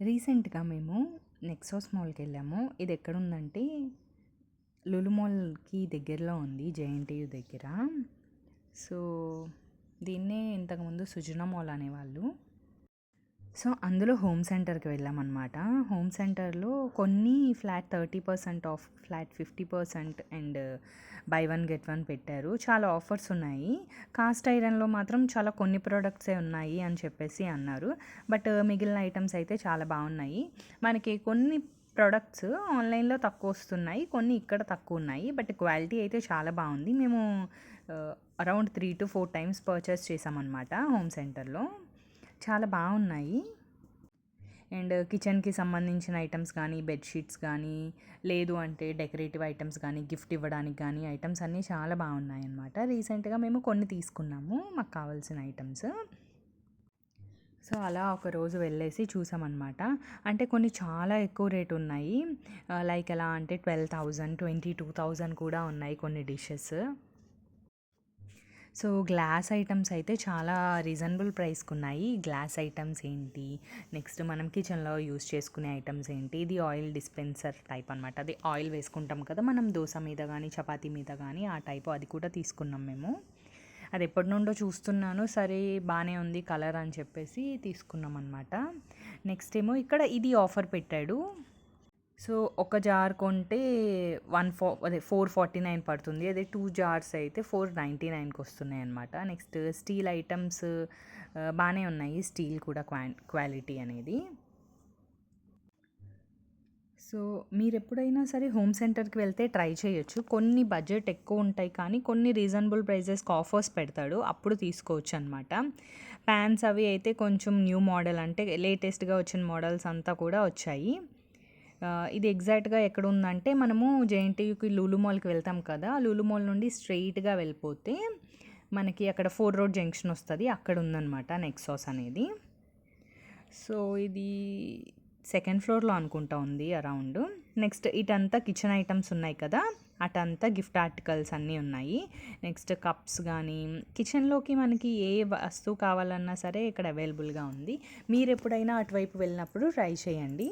రీసెంట్గా మేము నెక్సోస్ మాల్కి వెళ్ళాము ఇది ఎక్కడుందంటే లులు మాల్కి దగ్గరలో ఉంది జేఎన్టీయు దగ్గర. సో దీన్నే ఇంతకుముందు సుజనా మాల్ అనేవాళ్ళు. సో అందులో హోమ్ సెంటర్కి వెళ్ళామన్నమాట. హోమ్ సెంటర్లో కొన్ని flat thirty percent off flat fifty percent and buy one get one పెట్టారు. చాలా ఆఫర్స్ ఉన్నాయి. కాస్ట్ ఐరన్లో మాత్రం చాలా కొన్ని ప్రోడక్ట్సే ఉన్నాయి అని చెప్పేసి అన్నారు. బట్ మిగిలిన ఐటమ్స్ అయితే చాలా బాగున్నాయి. మనకి కొన్ని ప్రొడక్ట్స్ ఆన్లైన్లో తక్కువ వస్తున్నాయి కొన్ని ఇక్కడ తక్కువ ఉన్నాయి. బట్ క్వాలిటీ అయితే చాలా బాగుంది. మేము around three to four times purchase చేసామన్నమాట హోమ్ సెంటర్లో. చాలా బాగున్నాయి. అండ్ కిచెన్కి సంబంధించిన ఐటమ్స్ కానీ బెడ్షీట్స్ కానీ లేదు అంటే డెకరేటివ్ ఐటమ్స్ కానీ గిఫ్ట్ ఇవ్వడానికి కానీ ఐటమ్స్ అన్నీ చాలా బాగున్నాయి అన్నమాట. రీసెంట్గా మేము కొన్ని తీసుకున్నాము మాకు కావాల్సిన ఐటమ్స్. సో అలా ఒక రోజు వెళ్ళేసి చూసామన్నమాట. అంటే కొన్ని చాలా ఎక్కువ రేట్ ఉన్నాయి. లైక్ ఎలా అంటే twelve thousand twenty two thousand కూడా ఉన్నాయి కొన్ని డిషెస్. సో గ్లాస్ ఐటమ్స్ అయితే చాలా రీజనబుల్ ప్రైస్కి ఉన్నాయి గ్లాస్ ఐటమ్స్ ఏంటి? నెక్స్ట్ మనం కిచెన్లో యూస్ చేసుకునే ఐటమ్స్ ఏంటి? ఇది ఆయిల్ డిస్పెన్సర్ టైప్ అనమాట అది ఆయిల్ వేసుకుంటాం కదా మనం దోశ మీద కానీ చపాతీ మీద కానీ ఆ టైప్ అది కూడా తీసుకున్నాం మేము. అది ఎప్పటి నుండో చూస్తున్నాను. సరే బాగానే ఉంది కలర్ అని చెప్పేసి తీసుకున్నాం అనమాట నెక్స్ట్ ఏమో ఇక్కడ ఇది ఆఫర్ పెట్టాడు. సో ఒక జార్ కొంటే వన్ ఫో అదే ఫోర్ ఫార్టీ నైన్ పడుతుంది. అదే టూ జార్స్ అయితే ఫోర్ నైంటీ నైన్కి వస్తున్నాయి అనమాట నెక్స్ట్ స్టీల్ ఐటమ్స్ బాగానే ఉన్నాయి. స్టీల్ కూడా క్వా క్వాలిటీ అనేది. సో మీరు ఎప్పుడైనా సరే హోమ్ సెంటర్కి వెళ్తే ట్రై చేయొచ్చు. కొన్ని బడ్జెట్ ఎక్కువ ఉంటాయి కానీ కొన్ని రీజనబుల్ ప్రైజెస్కి ఆఫర్స్ పెడతాడు. అప్పుడు తీసుకోవచ్చు అనమాట ప్యాన్స్ అవి అయితే కొంచెం న్యూ మోడల్ అంటే లేటెస్ట్గా వచ్చిన మోడల్స్ అంతా కూడా వచ్చాయి. ఇది ఎగ్జాక్ట్గా ఎక్కడ ఉందంటే మనము జేఎన్టీయూకి లూలు మాల్కి వెళ్తాం కదా లూలు మాల్ నుండి స్ట్రెయిట్గా వెళ్ళిపోతే మనకి అక్కడ ఫోర్ రోడ్ జంక్షన్ వస్తుంది అక్కడ ఉందన్నమాట నెక్సాస్ అనేది. సో ఇది సెకండ్ ఫ్లోర్లో అనుకుంటా ఉంది అరౌండ్. నెక్స్ట్ ఇటంతా కిచెన్ ఐటమ్స్ ఉన్నాయి కదా అటంతా గిఫ్ట్ ఆర్టికల్స్ అన్నీ ఉన్నాయి. నెక్స్ట్ కప్స్ కానీ కిచెన్లోకి మనకి ఏ వస్తువు కావాలన్నా సరే ఇక్కడ అవైలబుల్గా ఉంది. మీరు ఎప్పుడైనా అటువైపు వెళ్ళినప్పుడు ట్రై చేయండి.